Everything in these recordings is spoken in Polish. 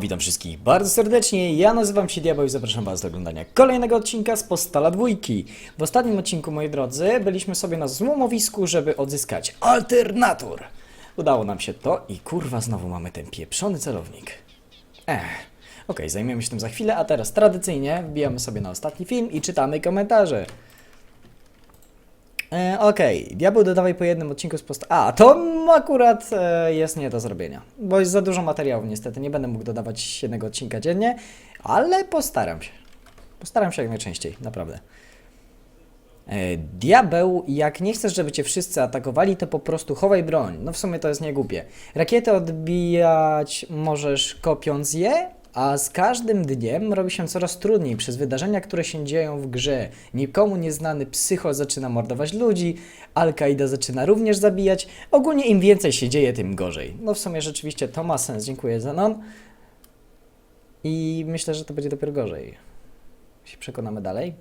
Witam wszystkich bardzo serdecznie. Ja nazywam się Diabeł i zapraszam Was do oglądania kolejnego odcinka z Postala Dwójki. W ostatnim odcinku, moi drodzy, byliśmy sobie na złomowisku, żeby odzyskać alternator. Udało nam się to i kurwa znowu mamy ten pieprzony celownik. Ech, okej, zajmiemy się tym za chwilę, a teraz tradycyjnie wbijamy sobie na ostatni film i czytamy komentarze. E, Okej, diabeł dodawaj po jednym odcinku z post... A, to akurat e, jest nie do zrobienia, bo jest za dużo materiału niestety, nie będę mógł dodawać jednego odcinka dziennie, ale postaram się. Postaram się jak najczęściej, naprawdę. E, diabeł, jak nie chcesz, żeby cię wszyscy atakowali, to po prostu chowaj broń. No w sumie to jest niegłupie. Rakiety odbijać możesz kopiąc je, a z każdym dniem robi się coraz trudniej przez wydarzenia, które się dzieją w grze. Nikomu nieznany psycho zaczyna mordować ludzi, Al-Kaida zaczyna również zabijać. Ogólnie im więcej się dzieje, tym gorzej. No w sumie rzeczywiście to ma sens, dziękuję Zenon. I myślę, że to będzie dopiero gorzej. Się przekonamy dalej.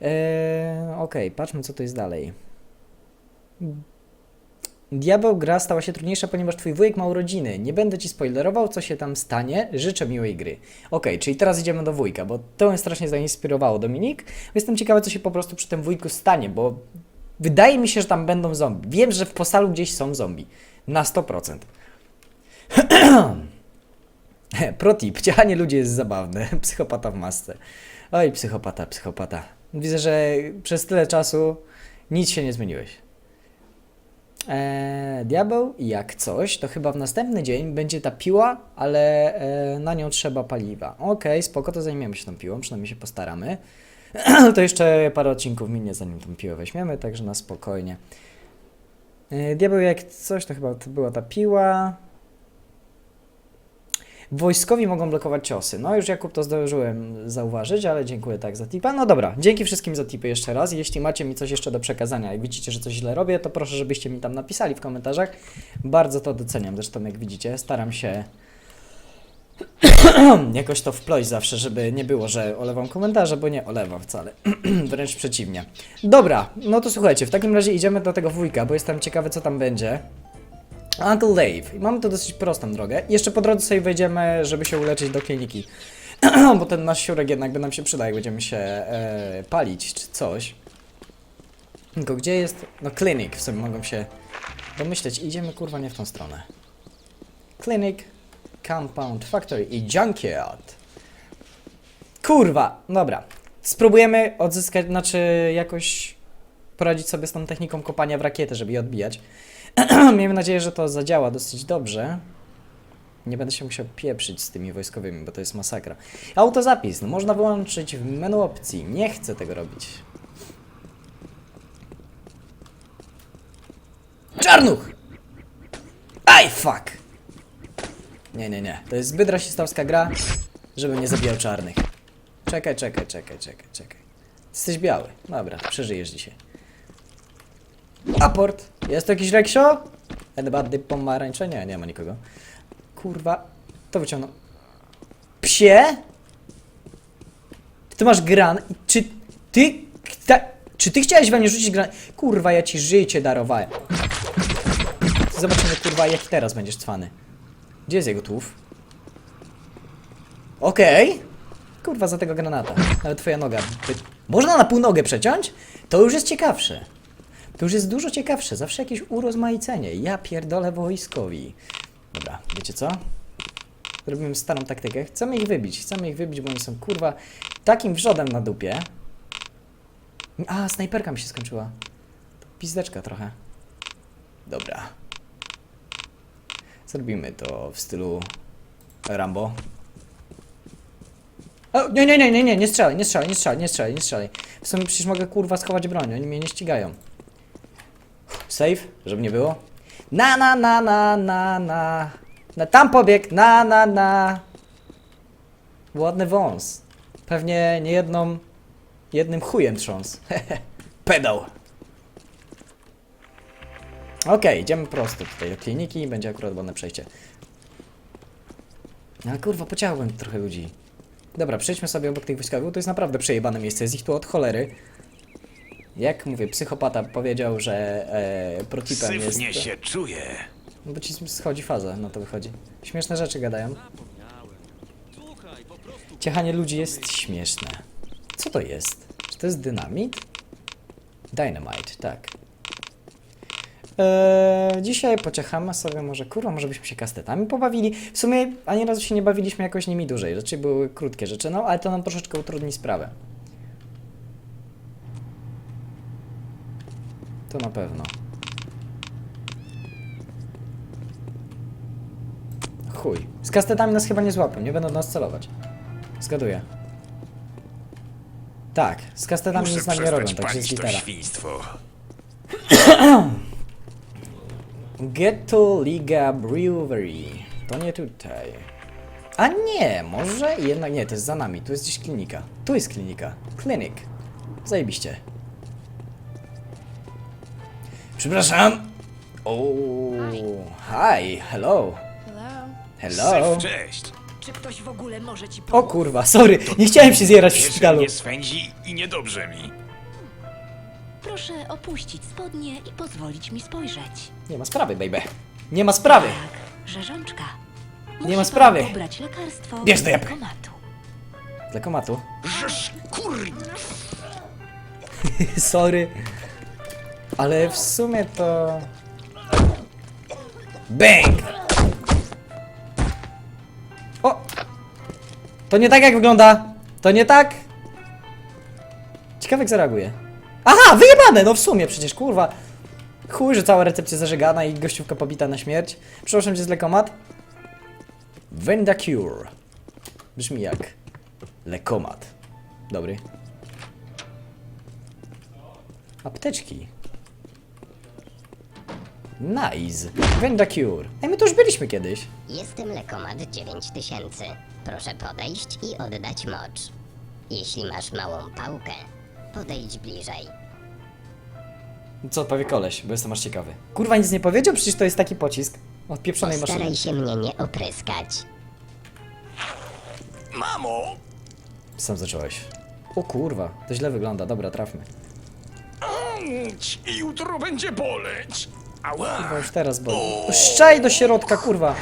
Eee, Okej, patrzmy co to jest dalej. Diabeł gra stała się trudniejsza, ponieważ twój wujek ma urodziny. Nie będę ci spoilerował, co się tam stanie. Życzę miłej gry. Okej, czyli teraz idziemy do wujka, bo to mnie strasznie zainspirowało Dominik. Jestem ciekawy, co się po prostu przy tym wujku stanie, bo wydaje mi się, że tam będą zombie. Wiem, że w posalu gdzieś są zombie. Na 100%. Pro tip, ciachanie ludzi jest zabawne. Psychopata w masce. Oj, psychopata, psychopata. Widzę, że przez tyle czasu nic się nie zmieniłeś. Eee, diabeł, jak coś, to chyba w następny dzień będzie ta piła, ale e, na nią trzeba paliwa. Okej, spoko, to zajmiemy się tą piłą, przynajmniej się postaramy. to jeszcze parę odcinków minie, zanim tą piłę weźmiemy, także na spokojnie. E, diabeł, jak coś, to chyba to była ta piła. Wojskowi mogą blokować ciosy. No już Jakub to zdążyłem zauważyć, ale dziękuję tak za tipa. No dobra, dzięki wszystkim za tipy jeszcze raz. Jeśli macie mi coś jeszcze do przekazania i widzicie, że coś źle robię, to proszę, żebyście mi tam napisali w komentarzach. Bardzo to doceniam. Zresztą jak widzicie, staram się jakoś to wplość zawsze, żeby nie było, że olewam komentarze, bo nie olewam wcale. Wręcz przeciwnie. Dobra, no to słuchajcie, w takim razie idziemy do tego wujka, bo jestem ciekawy, co tam będzie. Uncle Dave. I mamy tu dosyć prostą drogę. Jeszcze po drodze sobie wejdziemy, żeby się uleczyć do kliniki. Bo ten nasz siurek jednak by nam się przyda, jak będziemy się e, palić czy coś. Tylko gdzie jest? No klinik, w sumie mogą się domyśleć. Idziemy kurwa nie w tą stronę. Clinic, Compound Factory i Junkyard. Kurwa, dobra. Spróbujemy odzyskać, znaczy jakoś poradzić sobie z tą techniką kopania w rakietę, żeby je odbijać. Miejmy nadzieję, że to zadziała dosyć dobrze. Nie będę się musiał pieprzyć z tymi wojskowymi, bo to jest masakra. Autozapis, no można wyłączyć w menu opcji. Nie chcę tego robić. Czarnuch! Aj, fuck! Nie, nie, nie. To jest zbyt rasistowska gra, żeby nie zabijał czarnych. Czekaj, czekaj, czekaj, czekaj, czekaj. Jesteś biały. Dobra, przeżyjesz dzisiaj. Aport! Jest tu jakiś reksio? Edbardy pomarańcze? Nie, nie ma nikogo. Kurwa. To wyciągnął. Psie? Ty masz gran. Czy ty... Ta, czy ty chciałeś we mnie rzucić gran? Kurwa, ja ci życie darowałem. Zobaczymy, kurwa, jaki teraz będziesz cwany. Gdzie jest jego tłów? Okej. Kurwa, za tego granata. Nawet twoja noga. Można na pół nogę przeciąć? To już jest ciekawsze. To już jest dużo ciekawsze, zawsze jakieś urozmaicenie. Ja pierdolę wojskowi. Dobra, wiecie co? Robimy starą taktykę. Chcemy ich wybić, chcemy ich wybić, bo oni są kurwa takim wrzodem na dupie. A, snajperka mi się skończyła. Pizdeczka trochę. Dobra. Zrobimy to w stylu Rambo. O, nie, nie, nie, nie, nie, nie strzelaj, nie strzelaj, nie strzelaj, nie strzelaj, nie strzelaj. W sumie przecież mogę kurwa schować broń, oni mnie nie ścigają. Save, żeby nie było. Na, na, na, na, na, na. na tam pobieg, na, na, na. Ładny wąs. Pewnie nie jedną, jednym chujem trząs. Pedał. Okej, idziemy prosto tutaj do kliniki i będzie akurat ładne przejście. Ale kurwa, pociągłem trochę ludzi. Dobra, przejdźmy sobie obok tych wojskowych, to jest naprawdę przejebane miejsce, jest ich tu od cholery. Jak mówię, psychopata powiedział, że e, protipem jest... Syfnie się czuję. No bo ci schodzi faza, no to wychodzi. Śmieszne rzeczy gadają. Ciechanie ludzi jest śmieszne. Co to jest? Czy to jest dynamit? Dynamite, tak. Eee, dzisiaj pociechamy sobie może, kurwa, może byśmy się kastetami pobawili. W sumie ani razu się nie bawiliśmy jakoś nimi dłużej, raczej były krótkie rzeczy, no ale to nam troszeczkę utrudni sprawę. To na pewno. Chuj. Z kastetami nas chyba nie złapią, nie będą nas celować. Zgaduję. Tak, z kastetami Muszę nic nam nie robią, przestać palić to litera. świństwo. Ghetto Liga Brewery. To nie tutaj. A nie, może jednak nie, to jest za nami. Tu jest gdzieś klinika. Tu jest klinika. Klinik. Zajebiście. Przepraszam. O, hi, hello. Hello. Cześć. Czy ktoś w ogóle może ci O pomóc? kurwa, sorry, nie chciałem się zjerać w Jeszcze szpitalu. mnie swędzi i niedobrze mi. Proszę opuścić spodnie i pozwolić mi spojrzeć. Nie ma sprawy, baby. Nie ma sprawy. Tak, rzeżączka. Nie ma pan sprawy. pobrać lekarstwo Bierz do japy. automatu. Dla komatu. Żeż kur... Sorry. Ale w sumie to... Bang! O! To nie tak jak wygląda. To nie tak. Ciekawe jak zareaguje. Aha, wyjebane! No w sumie przecież, kurwa. Chuj, że cała recepcja zażegana i gościówka pobita na śmierć. Przepraszam cię z lekomat. Vendacure. Brzmi jak lekomat. Dobry. Apteczki. Nice. Vendacure. Ej, my tu już byliśmy kiedyś. Jestem Lekomat 9000. Proszę podejść i oddać mocz. Jeśli masz małą pałkę, podejdź bliżej. Co powie koleś, bo jestem aż ciekawy. Kurwa, nic nie powiedział? Przecież to jest taki pocisk. Od pieprzonej maszyny. Postaraj się mnie nie opryskać. Mamo! Sam zacząłeś. O kurwa, to źle wygląda. Dobra, trafmy. I jutro będzie boleć. Kurwa, już teraz boli. Szczaj do środka, kurwa.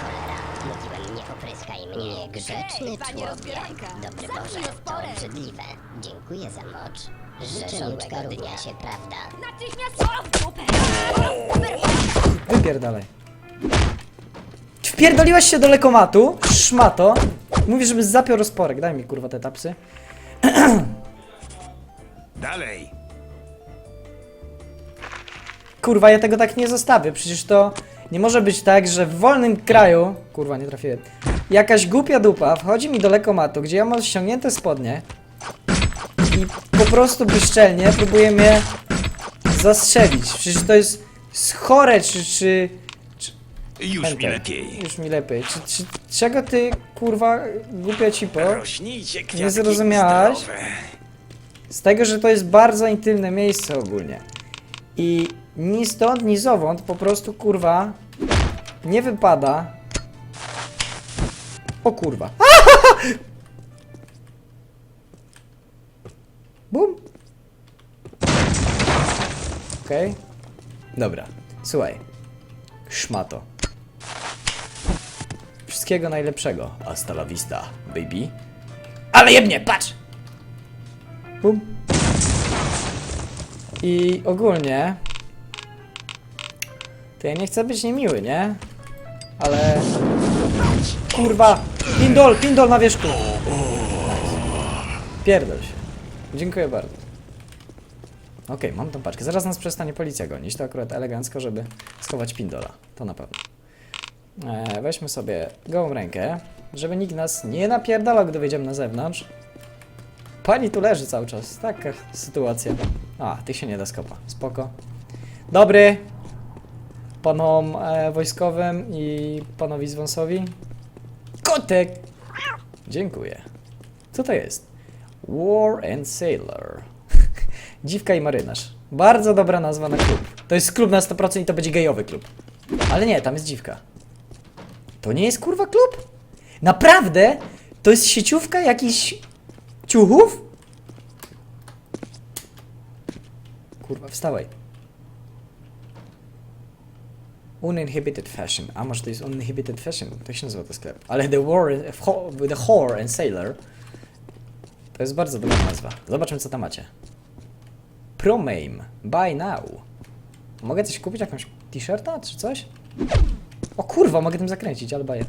Mówiłem nie opryskaj mnie, grzeczny człowiek. Dobry Boże, to obrzydliwe. Dziękuję za mocz. Życzę miłego dnia się, prawda? Natychmiast o, w dupę! Wypierdalaj. Wpierdoliłaś się do lekomatu, szmato. Mówisz, żeby zapiął rozporek. Daj mi kurwa te tapsy. Dalej. Kurwa, ja tego tak nie zostawię. Przecież to nie może być tak, że w wolnym kraju. Kurwa, nie trafiłem. Jakaś głupia dupa wchodzi mi do lekomatu, gdzie ja mam ściągnięte spodnie. I po prostu bezczelnie próbuje mnie zastrzelić. Przecież to jest jest chore, czy. czy Już mi lepiej. Już mi lepiej. Czy, czy, czego ty, kurwa, głupia cipo? Rośnijcie kwiatki zrozumiałaś? zdrowe. Z tego, że to jest bardzo intymne miejsce ogólnie. I ni stąd, ni zowąd po prostu kurwa nie wypada. O kurwa. Bum. Okej. Dobra. Słuchaj. Szmato. Wszystkiego najlepszego. Hasta la vista, baby. Ale jebnie, patrz! Bum. I ogólnie. To ja nie chcę być niemiły, nie? Ale. Kurwa! Pindol, pindol na wierzchu! Pierdol się. Dziękuję bardzo. Okej, mam tą paczkę. Zaraz nas przestanie policja gonić. To akurat elegancko, żeby schować pindola. To na pewno. E, weźmy sobie gołą rękę, żeby nikt nas nie napierdalał, gdy wyjdziemy na zewnątrz. Pani tu leży cały czas. Taka sytuacja. A, tych się nie da skopa. Spoko. Dobry. Panom e, wojskowym i panowi z wąsowi. Kotek! Dziękuję. Co to jest? War and Sailor. Dziwka i marynarz. Bardzo dobra nazwa na klub. To jest klub na 100% i to będzie gejowy klub. Ale nie, tam jest dziwka. To nie jest kurwa klub? Naprawdę? To jest sieciówka jakichś ciuchów? Kurwa, wstawaj. Uninhibited Fashion. A może to jest Uninhibited Fashion? To się nazywa ten sklep. Ale The War, The Whore and Sailor to jest bardzo dobra nazwa. Zobaczmy co tam macie. Promame. Buy now. Mogę coś kupić? Jakąś t-shirta czy coś? O kurwa, mogę tym zakręcić, ale baję.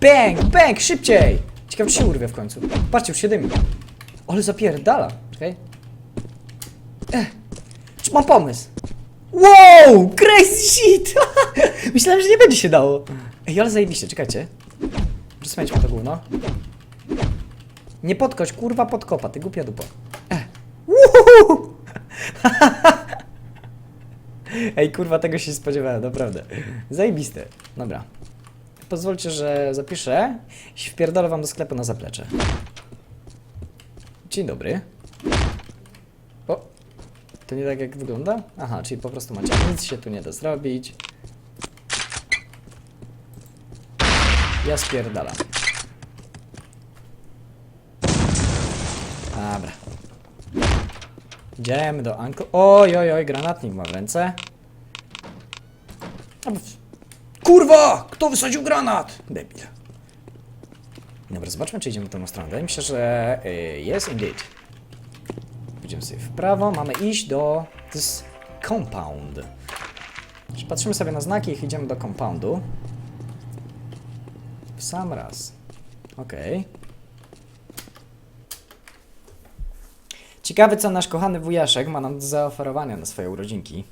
Bang! Bang! Szybciej! Ciekawe czy się urwie w końcu. Patrzcie, już się dymi. Ale zapierdala. Czekaj. Ech. Mam pomysł? Wow! Crazy shit! Myślałem, że nie będzie się dało. Ej, ale zajebiście, czekajcie. Przesmęćmy to gówno. Nie podkoś, kurwa podkopa, ty głupia dupa. Uhuhu! Ej, kurwa, tego się spodziewałem, naprawdę. Zajebiste. Dobra. Pozwólcie, że zapiszę i wpierdolę wam do sklepu na zaplecze. Dzień dobry. To nie tak jak wygląda? Aha, czyli po prostu macie nic się tu nie da zrobić. Ja spierdalam. Dobra. Idziemy do Uncle. Oj, oj, oj, granatnik ma w ręce. Bo- Kurwa! Kto wysadził granat? Debil. Dobra, zobaczmy, czy idziemy tą stronę. Wydaje mi się, że y, jest indeed. Pójdziemy sobie w prawo. Mamy iść do this compound. Czyli patrzymy sobie na znaki i idziemy do compoundu. W sam raz. Okej. Ciekawy, co nasz kochany wujaszek ma nam do zaoferowania na swoje urodzinki.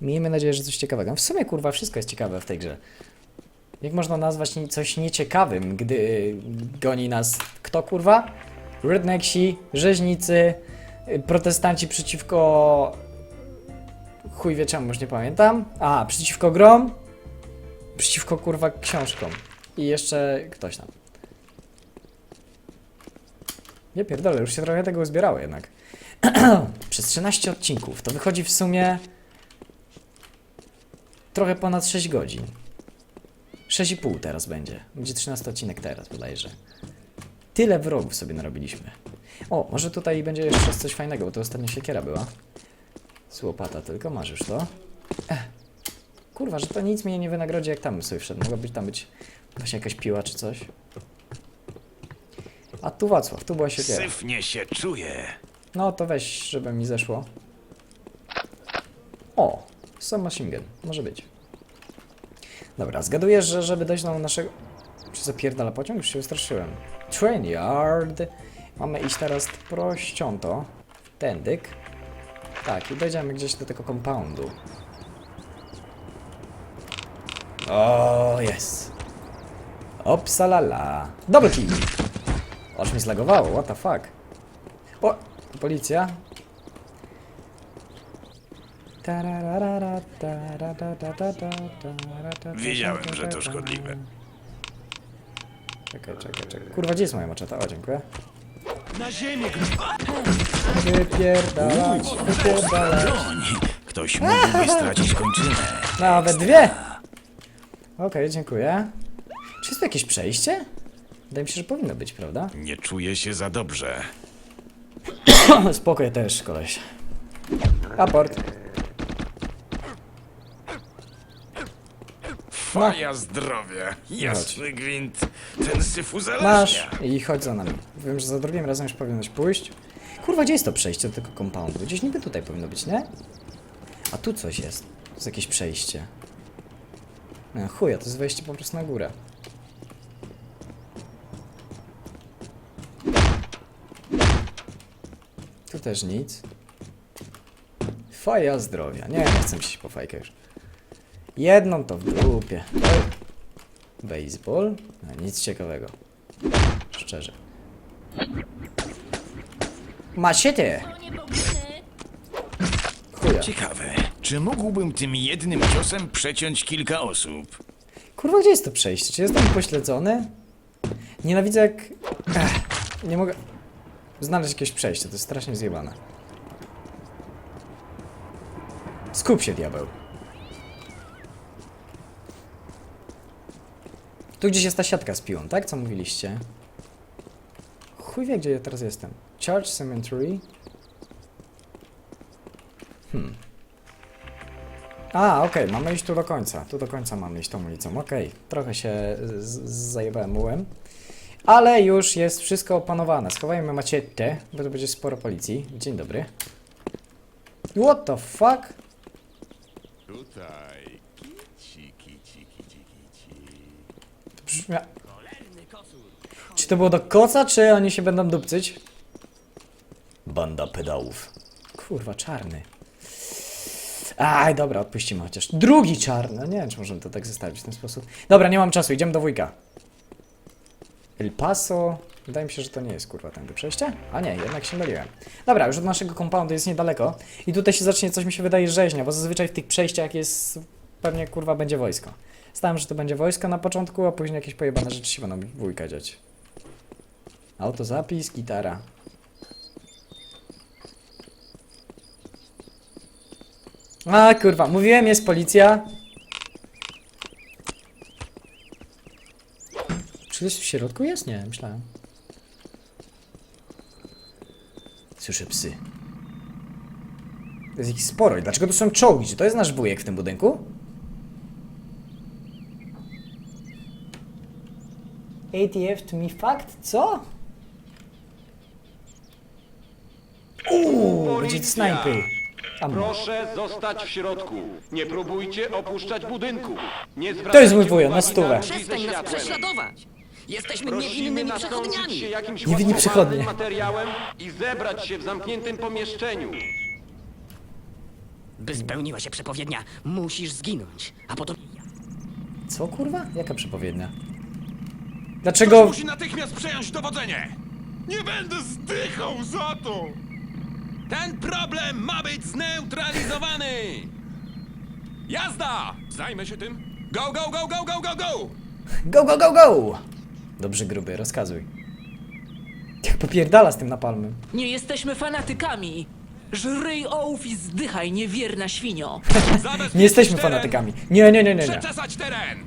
Miejmy nadzieję, że coś ciekawego. W sumie, kurwa, wszystko jest ciekawe w tej grze. Jak można nazwać coś nieciekawym, gdy goni nas kto, kurwa? Rednexi, rzeźnicy, y, protestanci przeciwko... Chuj wie czemu, już nie pamiętam. A, przeciwko grom, przeciwko, kurwa, książkom. I jeszcze ktoś tam. Nie pierdolę, już się trochę tego uzbierało jednak. Przez 13 odcinków. To wychodzi w sumie trochę ponad 6 godzin. 6,5 teraz będzie. Będzie 13 odcinek teraz bodajże. Tyle wrogów sobie narobiliśmy. O, może tutaj będzie jeszcze coś fajnego, bo to ostatnia siekiera była. Z łopata tylko, masz już to. Ech. Kurwa, że to nic mnie nie wynagrodzi, jak tam sobie wszedł. Mogła być tam być właśnie jakaś piła czy coś. A tu Wacław, tu była siekiera. Syfnie się czuję. No to weź, żeby mi zeszło. O, sam machine gun. Może być. Dobra, zgaduję, że żeby dojść do naszego... Czy zapierdala pociąg? Już się wystraszyłem. Train yard. Mamy iść teraz prościąto. Tędyk. Tak, i dojdziemy gdzieś do tego compoundu. O, jest. Opsalala. Double kill. Aż mi zlagowało, what the fuck. O, policja. Wiedziałem, że to szkodliwe. Czekaj, czekaj, czekaj. Kurwa, gdzie jest moja maczeta? O, dziękuję. Na ziemię, Wypierdalać, wypierdalać. Ktoś mógłby stracić kończynę. Nawet dwie! Okej, dziękuję. Czy jest tu jakieś przejście? Wydaje mi się, że powinno być, prawda? Nie czuję się za dobrze. Spokój też, koleś. Raport. Faja zdrowie. Jasny gwint. Ten syf uzależnia. Masz i chodź za nami. Wiem, że za drugim razem już powinieneś pójść. Kurwa, gdzie jest to przejście do tego compoundu? Gdzieś niby tutaj powinno być, nie? A tu coś jest. To jest jakieś przejście. No, chuja, to jest wejście po prostu na górę. Tu też nic. Faja zdrowia. Nie, nie chcę mi się po fajkę już. Jedną to w dupie. Baseball? No, nic ciekawego. Szczerze. Masiety! Chuja. Ciekawe, czy mógłbym tym jednym ciosem przeciąć kilka osób? Kurwa, gdzie jest to przejście? Czy jestem pośledzony? Nienawidzę jak... Ech, nie mogę znaleźć jakiegoś przejścia, to jest strasznie zjebane. Skup się, diabeł. Tu gdzieś jest ta siatka z piłą, tak? Co mówiliście? Chuj wie, gdzie ja teraz jestem. Church Cemetery. Hmm. A, okej, mamy iść tu do końca. Tu do końca mamy iść tą ulicą. Okej, trochę się zajebałem mułem. Ale już jest wszystko opanowane. Schowajmy macietę, bo to będzie sporo policji. Dzień dobry. What the fuck? Tutaj. Brzmia... Czy to było do koca, czy oni się będą dupcyć? Banda pedałów. Kurwa, czarny. Aj, dobra, odpuścimy chociaż. Drugi czarny. Nie wiem, czy możemy to tak zostawić w ten sposób. Dobra, nie mam czasu, idziemy do wujka. El Paso. Wydaje mi się, że to nie jest kurwa tędy przejście. A nie, jednak się myliłem. Dobra, już od naszego compoundu jest niedaleko. I tutaj się zacznie coś mi się wydaje rzeźnia, bo zazwyczaj w tych przejściach jest pewnie kurwa będzie wojsko. Stałem, że to będzie wojsko na początku, a później jakieś pojebane rzeczy się będą wujka dziać. Autozapis, gitara. A kurwa, mówiłem, jest policja. Czy ktoś w środku jest? Nie, myślałem. Słyszę psy. To jest ich sporo. I dlaczego tu są czołgi? Czy to jest nasz wujek w tym budynku? ATF to me fact? Co? Uuu, będzie snajpy. Proszę zostać w środku. Nie próbujcie opuszczać budynku. Nie To jest mój wujo, na stówę. Przestań nas prześladować! Jesteśmy Prosimy niewinnymi się przechodniami! jakimś Niewinni przechodnie. łatwopalnym materiałem i zebrać się w zamkniętym pomieszczeniu. By spełniła się przepowiednia, musisz zginąć, a potem. Co kurwa? Jaka przepowiednia? Dlaczego... Musi natychmiast przejąć dowodzenie! Nie będę zdychał za to! Ten problem ma być zneutralizowany! Jazda! Zajmę się tym. Go, go, go, go, go, go, go! Go, go, go, go! Dobrze, gruby, rozkazuj. Jak popierdala z tym napalmem. Nie jesteśmy fanatykami! Żryj ołów i zdychaj, niewierna świnio! Zabezpieczyć Nie jesteśmy teren! fanatykami. Nie, nie, nie, nie, nie. Przeczesać teren!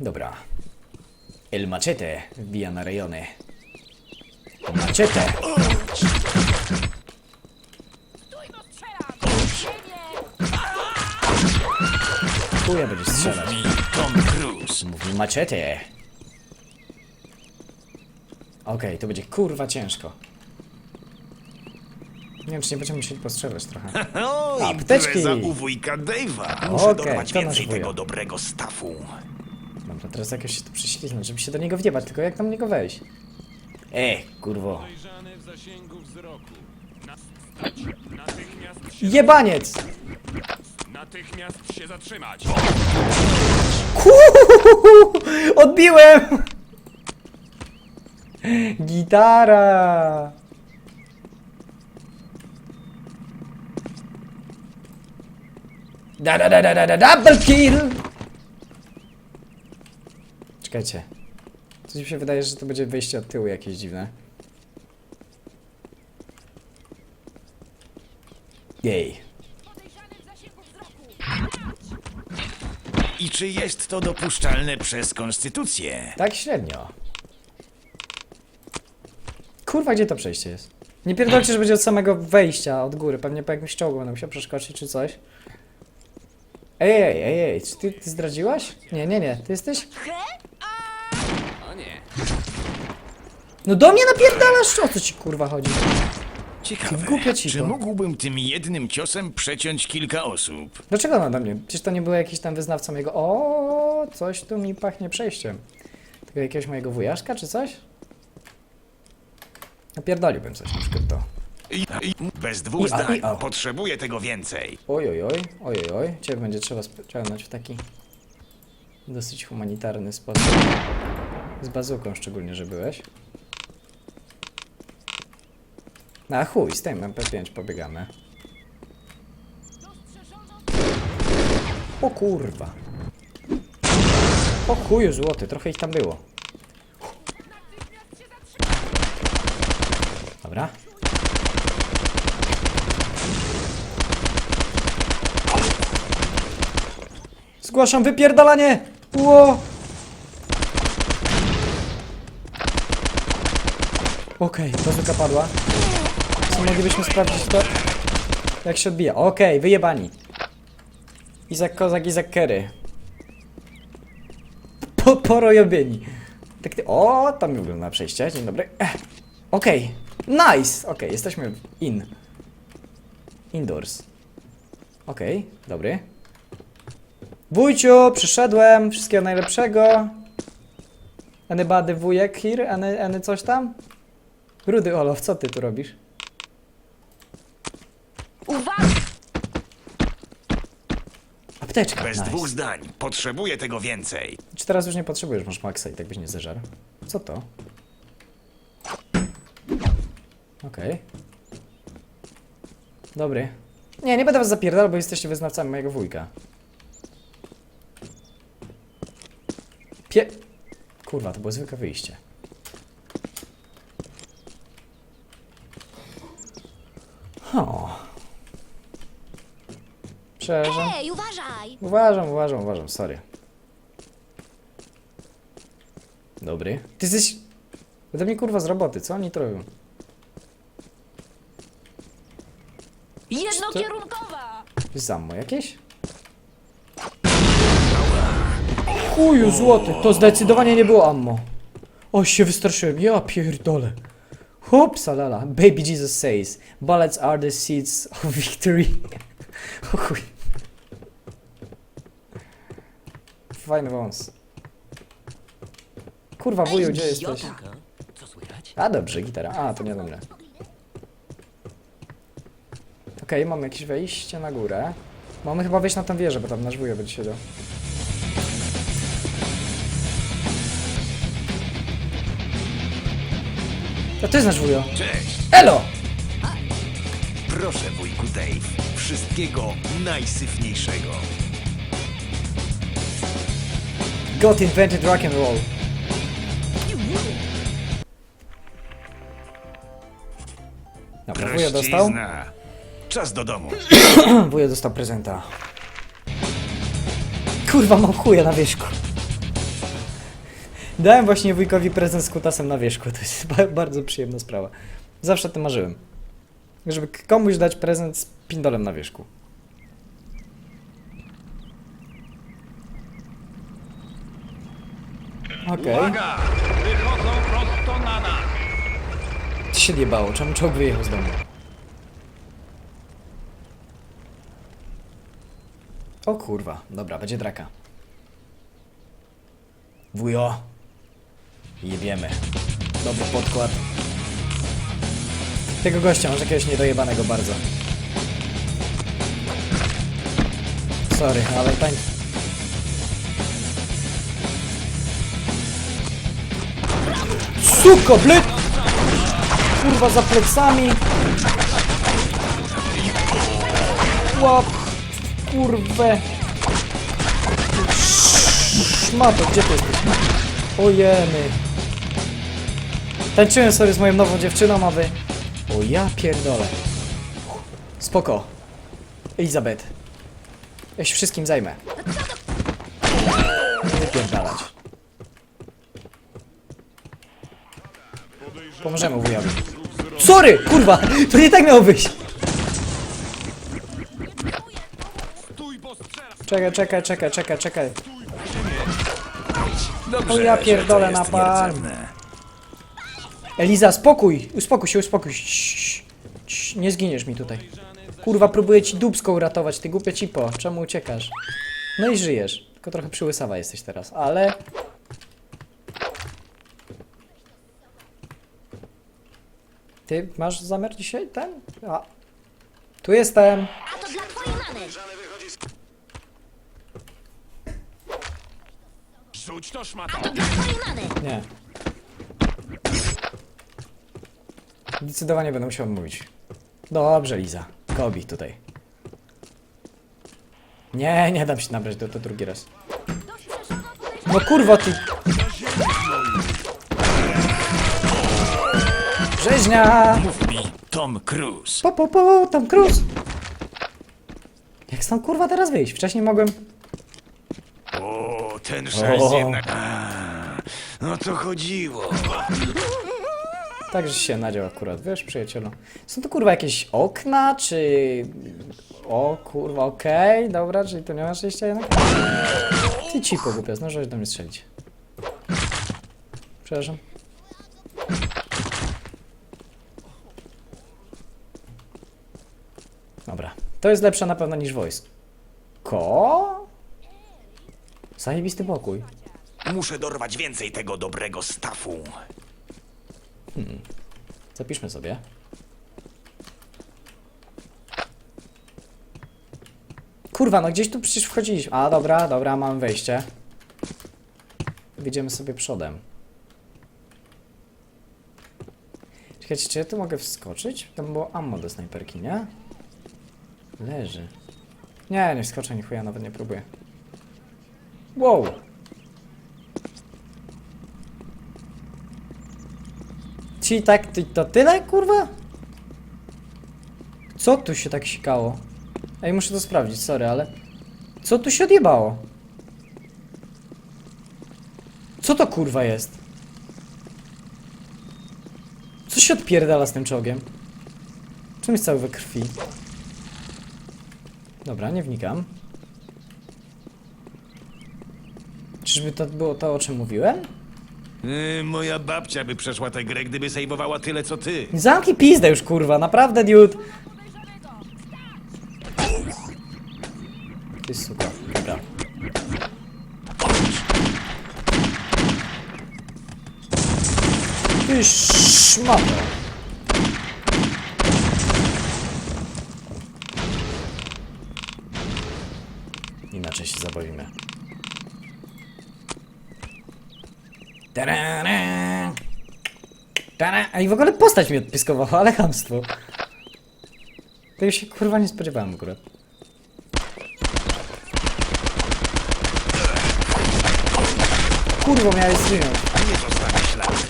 Dobra. El Machete wbija na rejony. Machete! Chuja będzie strzelać. Tom Cruise. Mówi Machete. Okej, to będzie kurwa ciężko. Nie wiem, czy nie będziemy musieli postrzelać trochę. O, Apteczki. impreza u wujka Dave'a. Muszę Okej, dorwać więcej tego dobrego stafu. Dobra, teraz jakoś się tu prześliznąć, żeby się do niego wjebać, tylko jak tam do niego wejść? E, kurwo. Podejrzany w zasięgu wzroku. Natychmiast się, Jebaniec! natychmiast się zatrzymać. Kuuuuuhu! Odbiłem! Gitara! Da da da da da da double kill! Czekajcie. Coś mi się wydaje, że to będzie wyjście od tyłu jakieś dziwne. Jej. I czy jest to dopuszczalne przez konstytucję? Tak średnio. Kurwa, gdzie to przejście jest? Nie pierdolcie, że będzie od samego wejścia, od góry. Pewnie po jakimś czołgu będę musiał przeskoczyć czy coś. Ej, ej, ej, ej, czy ty, ty zdradziłaś? Nie, nie, nie, ty jesteś... nie. No do mnie napierdalasz, o co ci kurwa chodzi? Ciekawe, głupia cicho. czy mógłbym tym jednym ciosem przeciąć kilka osób? Dlaczego ona do mnie? Przecież to nie był jakiś tam wyznawca mojego... O, coś tu mi pachnie przejściem. Tego jakiegoś mojego wujaszka czy coś? Napierdoliłbym coś na przykład to. I, i, bez dwóch I- a, zdań. i-. Potrzebuję tego więcej. Oj, oj, oj, oj, oj, oj. Ciebie będzie trzeba spociągnąć w taki dosyć humanitarny sposób. Z bazuką szczególnie, że byłeś. Na chuj, z tym MP5 pobiegamy. O kurwa. O chuju złoty, trochę ich tam było. Dobra. Zgłaszam wypierdalanie! Ło! Okej, bazuka padła. Czy moglibyśmy sprawdzić to, jak się odbija? Okej, wyjebani. Izak Kozak, Izak Kery. Po, porojobieni. Tak ty, o, tam wygląda przejście, dzień dobry. Ech. Okej, nice! Okej, jesteśmy in. Indoors. Okej, dobry. Wujciu, przyszedłem, wszystkiego najlepszego. Anybody wujek here? Any, any coś tam? Rudy Olof, co ty tu robisz? Uwaga! Apteczka, Bez nice. dwóch zdań. Potrzebuję tego więcej. Czy teraz już nie potrzebujesz, masz maksa i tak byś nie zeżarł? Co to? Okej. Dobry. Nie, nie będę was zapierdalał, bo jesteście wyznawcami mojego wujka. Pie... Kurwa, to było zwykłe wyjście. O. Przepraszam. Ej, uważaj! Uważam, uważam, uważam, sorry. Dobry. Ty jesteś... Ode mnie kurwa z roboty, co oni to robią? Jednokierunkowa! Jest zammo jakieś? Chuju złoty, to zdecydowanie nie było ammo. O, się wystraszyłem, ja pierdolę. Hopsa lala, baby Jesus says, bullets are the seeds of victory. o chuj. Fajny wąs. Kurwa, wuju, gdzie jesteś? Co słychać? A dobrze, gitara. A, to nie dobra. Okej, mam jakieś wejście na górę. Mamy chyba wejść na tę wieżę, bo tam nasz wujo będzie siedział. To ty jest nasz wujo. Cześć. Elo! Proszę, wujku Dave. Wszystkiego najsyfniejszego. God invented rock and roll. Dobra, wujo dostał. Prościzna. Czas do domu. Wujo dostał prezenta. Kurwa, mam chuja na wierzchu. Dałem właśnie wujkowi prezent z kutasem na wierzchu. To jest ba bardzo przyjemna sprawa. Zawsze o tym marzyłem. Żeby komuś dać prezent z pindolem na wierzchu. Okej. Uwaga! Wychodzą prosto na nas! Ty się jebało, czemu czołg wyjechał z domu? O kurwa, dobra, będzie draka. Wujo. Jebiemy. Dobry podkład. Tego gościa, może jakiegoś niedojebanego bardzo. Sorry, ale tań... Suko, blyt! kurwa za plecami. Łap, kurwę. Szmato, gdzie ty jesteś? Ojeny. Tańczyłem sobie z moją nową dziewczyną, a wy... O ja pierdolę. Spoko. Elizabeth. Ja się wszystkim zajmę. Wypierdalać. Pomożemy wujowi. Sorry, kurwa, to nie tak miało być. Czekaj, czekaj, czekaj, czekaj, czekaj. Dobrze, O ja że pierdolę na pan. nierdzewne. Eliza, spokój, uspokój się, uspokój się. Cii, cii, Nie zginiesz mi tutaj. Kurwa, próbuję ci dubską uratować, ty głupie cipo. Czemu uciekasz? No i żyjesz. Tylko trochę przyłysawa jesteś teraz, ale... Ty masz zamiar dzisiaj ten? A. Tu jestem. A to dla twojej mamy! Rzuć to szmato. To dla twojej mamy! Nie. Zdecydowanie będę musiał mówić. Dobrze, Liza. Kobi tutaj. Nie, nie dam się nabrać do to drugi raz. No kurwa ty. Rzeźnia! Mów mi, Tom Cruise. Po, po, po, tam Cruz! Jak stąd kurwa teraz wyjść? Wcześniej mogłem... O, ten O. jednak... No to chodziło. Także się nadział akurat, wiesz, przyjacielu. Są to kurwa jakieś okna, czy... O kurwa, okej, dobra, czyli to nie ma szczęścia jednak? Ty ci pogłupia, zdążyłeś do mnie strzelić. Przepraszam. Dobra, to jest lepsze na pewno niż wojsko. Ko? Zajebisty pokój. Muszę dorwać więcej tego dobrego stafu. Zapiszmy sobie. Kurwa, no gdzieś tu przecież wchodziliśmy. A, dobra, dobra, mam wejście. Wyjdziemy sobie przodem. Czekajcie, czy ja tu mogę wskoczyć? Tam było ammo do snajperki, nie? Leży. Nie, nie wskoczę, ni chuja, nawet nie próbuję. Wow! Czyli tak, ty- to tyle, kurwa? Co tu się tak sikało? Ej, muszę to sprawdzić, sorry, ale... Co tu się odjebało? Co to kurwa jest? Co się odpierdala z tym czołgiem? Czym jest cały we krwi? Dobra, nie wnikam. Czyżby to było to, o czym mówiłem? Yy, moja babcia by przeszła tę grę, gdyby sejwowała tyle co ty. Zamki pizdę już, kurwa, naprawdę, dude. Ty suka, dobra. Ty szmato. A i w ogóle postać mi odpiskowała, ale chamstwo. Tego się kurwa nie spodziewałem akurat. Kurwa miałeś zginąć. Nie zostawię ślad.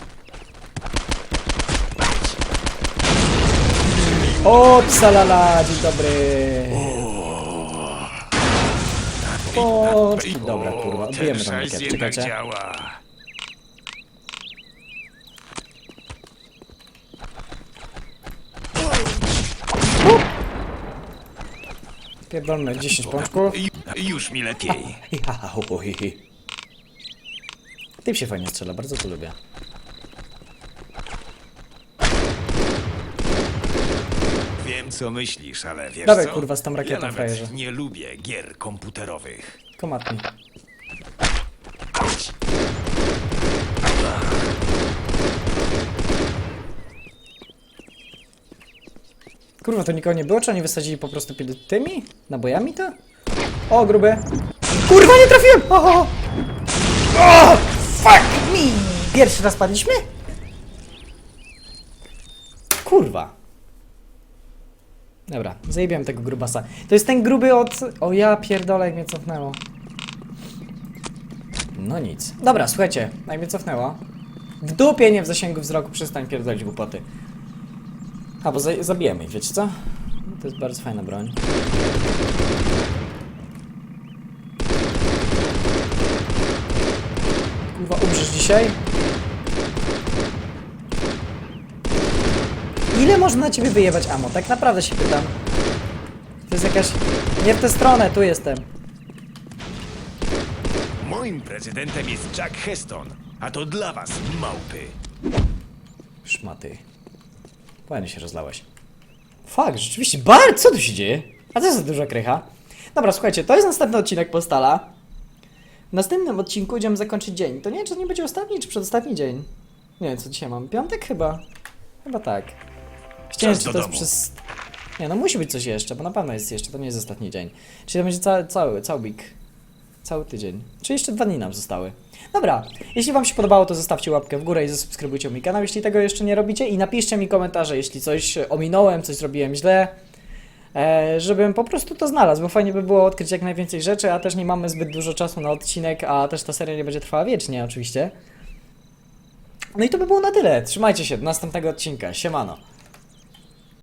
O, psalala, dzień dobry. O, dobra, kurwa, odbijemy tą rakietę, czekajcie. działa. Pierdolmy 10 pączków. I, już mi lepiej. Tym się fajnie strzela, bardzo to lubię. Wiem co myślisz, ale wiesz Dawaj, co? kurwa, z tą rakietą, ja nawet nie lubię gier komputerowych. Komatni. Kurwa, to nikogo nie było? Czy oni wysadzili po prostu pід- tymi? Nabojami to? O, gruby. Kurwa, nie trafiłem! O, o, o. o fuck me! Pierwszy raz padliśmy? Kurwa. Dobra, zajebiłem tego grubasa. To jest ten gruby od... O ja pierdolę, jak mnie cofnęło. No nic. Dobra, słuchajcie, jak mnie cofnęło. W dupie nie w zasięgu wzroku, przestań pierdolić głupoty. A, bo za zabijemy ich, wiecie co? To jest bardzo fajna broń. Kurwa, umrzesz dzisiaj? Ile można na ciebie wyjebać amo? Tak naprawdę się pytam. To jest jakaś... Nie w tę stronę, tu jestem. Moim prezydentem jest Jack Heston, a to dla was, małpy. Szmaty. Fajnie się rozlałeś. Fakt, rzeczywiście. Bar, co tu się dzieje? A co za duża krycha? Dobra, słuchajcie, to jest następny odcinek Postala. W następnym odcinku idziemy zakończyć dzień. To nie wiem, czy to nie będzie ostatni, czy przedostatni dzień. Nie wiem, co dzisiaj mam. Piątek chyba? Chyba tak. Chciałem, Czas czy do to jest domu. przez... Nie, no musi być coś jeszcze, bo na pewno jest jeszcze, to nie jest ostatni dzień. Czyli to będzie cały, cały, cały week. Cały tydzień. Czyli jeszcze dwa dni nam zostały. Dobra, jeśli Wam się podobało, to zostawcie łapkę w górę i zasubskrybujcie mój kanał, jeśli tego jeszcze nie robicie. I napiszcie mi komentarze, jeśli coś ominąłem, coś zrobiłem źle. E, żebym po prostu to znalazł, bo fajnie by było odkryć jak najwięcej rzeczy, a też nie mamy zbyt dużo czasu na odcinek, a też ta seria nie będzie trwała wiecznie, oczywiście. No i to by było na tyle. Trzymajcie się, do następnego odcinka. Siemano.